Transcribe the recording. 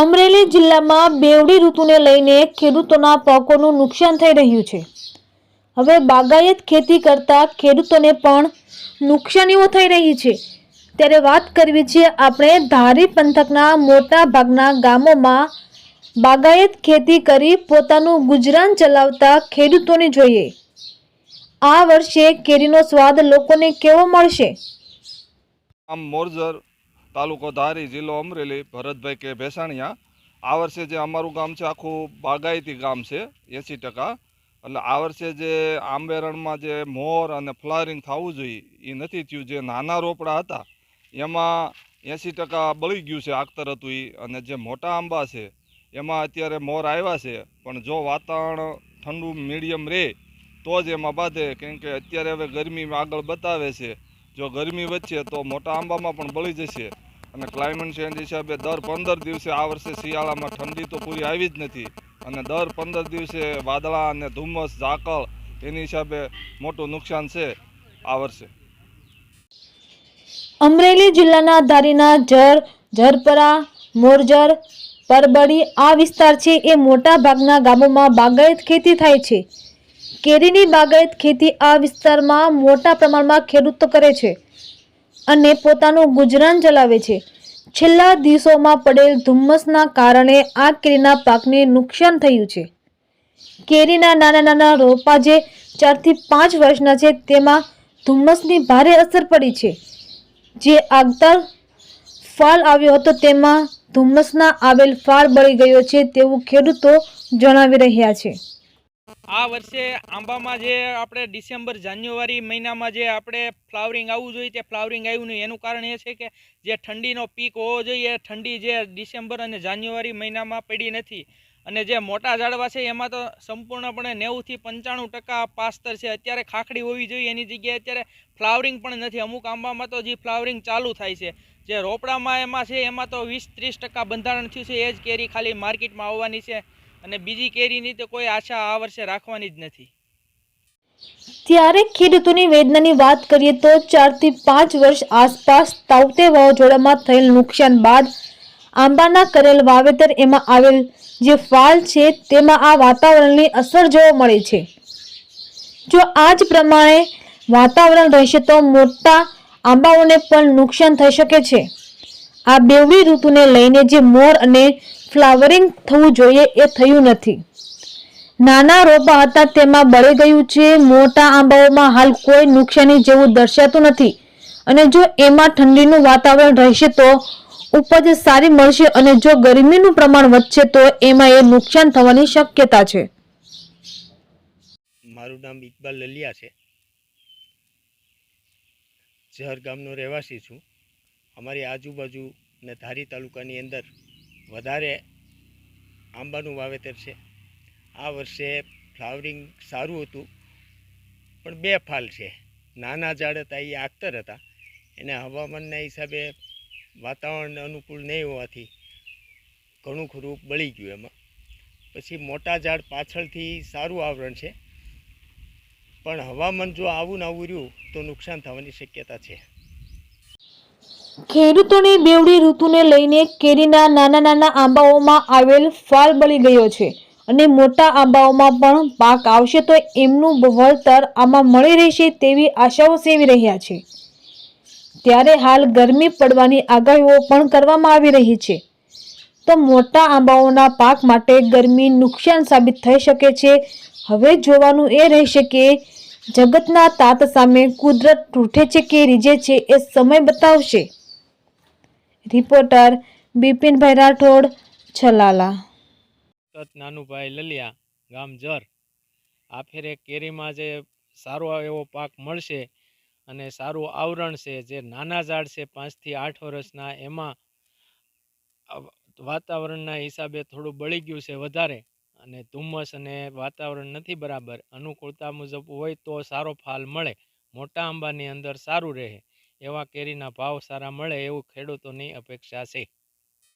અમરેલી જિલ્લામાં બેવડી ઋતુને લઈને ખેડૂતોના પાકોનું નુકસાન થઈ રહ્યું છે. હવે બાગાયત ખેતી કરતા ખેડૂતોને પણ નુકસાનીઓ થઈ રહી છે. ત્યારે વાત કરવી છે આપણે ધારી પંથકના મોટા ભાગના ગામોમાં બાગાયત ખેતી કરી પોતાનું ગુજરાન ચલાવતા ખેડૂતોને જોઈએ. આ વર્ષે કેરીનો સ્વાદ લોકોને કેવો મળશે? આમ મોરજર તાલુકો ધારી જિલ્લો અમરેલી, ભરતભાઈ કે ભેસાણિયા. આ વર્ષે જે અમારું ગામ છે, આખું બાગાયતી ગામ છે, એંસી ટકા. એટલે આ વર્ષે જે આંબેરણમાં જે મોર અને ફ્લાવરિંગ થવું જોઈએ એ નથી થયું. જે નાના રોપડા હતા, એમાં એંસી ટકા બળી ગયું છે આખતર હતું એ અને જે મોટા આંબા છે, એમાં અત્યારે મોર આવ્યા છે. પણ જો વાતાવરણ ઠંડુ મીડિયમ રહે તો જ એમાં બાંધે. કેમ કે અત્યારે હવે ગરમી આગળ બતાવે છે. જો ગરમી વધશે તો મોટા આંબામાં પણ બળી જશે. અને ક્લાઇમેટ ચેન્જ હિસાબે દર પંદર દિવસે આ વર્ષે શિયાળામાં ઠંડી તો પૂરી આવી જ નથી. અને દર પંદર દિવસે વાદળા અને ધુમ્મસ, ઝાકળ એની હિસાબે મોટું નુકસાન છે આ વર્ષે. અમરેલી જિલ્લાના ધારીના જર ઝરપરા મોરજર, પરબડી આ વિસ્તાર છે એ મોટા ભાગના ગામોમાં બાગાયત ખેતી થાય છે. કેરીની બાગાયત ખેતી આ વિસ્તારમાં મોટા પ્રમાણમાં ખેડૂતો કરે છે અને પોતાનું ગુજરાન ચલાવે છે. છેલ્લા દિવસોમાં પડેલ ધુમ્મસના કારણે આ કેરીના પાકને નુકસાન થયું છે. કેરીના નાના નાના રોપા જે ચારથી પાંચ વર્ષના છે તેમાં ધુમ્મસની ભારે અસર પડી છે. જે આગતર ફાલ આવ્યો હતો તેમાં ધુમ્મસના આવેલ ફાળ બળી ગયો છે તેવું ખેડૂતો જણાવી રહ્યા છે. આ વર્ષે આંબામાં જે આપણે ડિસેમ્બર, જાન્યુઆરી મહિનામાં જે આપણે ફ્લાવરિંગ આવવું જોઈએ, તે ફ્લાવરિંગ આવ્યું નહીં. એનું કારણ એ છે કે જે ઠંડીનો પીક હોવો જોઈએ ઠંડી જે ડિસેમ્બર અને જાન્યુઆરી મહિનામાં પડી નથી. અને જે મોટા ઝાડવા છે, એમાં તો સંપૂર્ણપણે નેવુંથી પંચાણું ટકા પાસ્તર છે. અત્યારે ખાખડી હોવી જોઈએ એની જગ્યાએ. અત્યારે ફ્લાવરિંગ પણ નથી. અમુક આંબામાં તો જે ફ્લાવરિંગ ચાલુ થાય છે. જે રોપડામાં એમાં છે, એમાં તો વીસ ત્રીસ ટકા બંધારણ થયું છે. એ જ કેરી ખાલી માર્કેટમાં આવવાની છે. અને બીજી કેરીની તો કોઈ આશા આ વર્ષે રાખવાની જ નથી. ત્યારે ખેડૂતોની વેદનાની વાત કરીએ તો ચારથી પાંચ વર્ષ આસપાસ તાઉતે વાવાઝોડામાં થયેલ નુકસાન બાદ આંબાના કરેલ વાવેતર એમાં આવેલ જે ફાલ છે તેમાં આ વાતાવરણની અસર જોવા મળે છે. જો આ જ પ્રમાણે વાતાવરણ રહેશે તો મોટા આંબાઓને પણ નુકસાન થઈ શકે છે. આ બેવડી ઋતુને લઈને જે મોર અને ફ્લાવરિંગ થવું જોઈએ એ થયું નથી. નાના રોપા હતા તેમાં બળી ગયું છે, મોટા આંબાઓમાં હાલ કોઈ નુકસાની જેવું દર્શાતું નથી. અને જો એમાં ઠંડીનું વાતાવરણ રહેશે તો ઉપજ સારી મળશે અને જો ગરમીનું પ્રમાણ વધશે તો એમાં એ નુકસાન થવાની શક્યતા છે. મારું નામ ઇકબાલ લલિયા છે. ઝર ગામનો રહેવાસી છું. અમારી આજુબાજુ ને ધારી તાલુકાની અંદર વધારે આંબાનું વાવેતર છે. આ વર્ષે ફ્લાવરિંગ સારું હતું, પણ બે ફાલ છે. નાના ઝાડ હતા, એ આખતર હતા. એને હવામાનના હિસાબે વાતાવરણ અનુકૂળ નહીં હોવાથી ઘણું ખરું બળી ગયું એમાં. પછી મોટા ઝાડ પાછળથી સારું આવરણ છે. પણ હવામાન જો આવું ને આવું રહ્યું, તો નુકસાન થવાની શક્યતા છે. ખેડૂતોની બેવડી ઋતુને લઈને કેરીના નાના નાના આંબાઓમાં આવેલ ફાલ બળી ગયો છે અને મોટા આંબાઓમાં પણ પાક આવશે તો એમનું વળતર આમાં મળી રહેશે તેવી આશાઓ સેવી રહ્યા છે. ત્યારે હાલ ગરમી પડવાની આગાહીઓ પણ કરવામાં આવી રહી છે. તો મોટા આંબાઓના પાક માટે ગરમી નુકસાન સાબિત થઈ શકે છે. હવે જોવાનું એ રહેશે કે જગતના તાત સામે કુદરત તૂટે છે કે રીજે છે એ સમય બતાવશે. રિપોર્ટર બિપિનભાઈ રાઠોડ, છલાલા. નાનુભાઈ લલિયા, ગામ જર. આ ફેરે કેરીમાં જે સારો એવો પાક મળશે અને સારું આવરણ છે, જે નાના ઝાડ છે પાંચથી આઠ વર્ષના, એમાં વાતાવરણના હિસાબે થોડું બળી ગયું છે વધારે અને ધુમ્મસ અને વાતાવરણ નથી બરાબર. અનુકૂળતા મુજબ હોય તો સારો ફાલ મળે. મોટા આંબાની અંદર સારું રહે. એવા કેરીના ભાવ સારા મળે એવું ખેડૂતોની અપેક્ષા છે.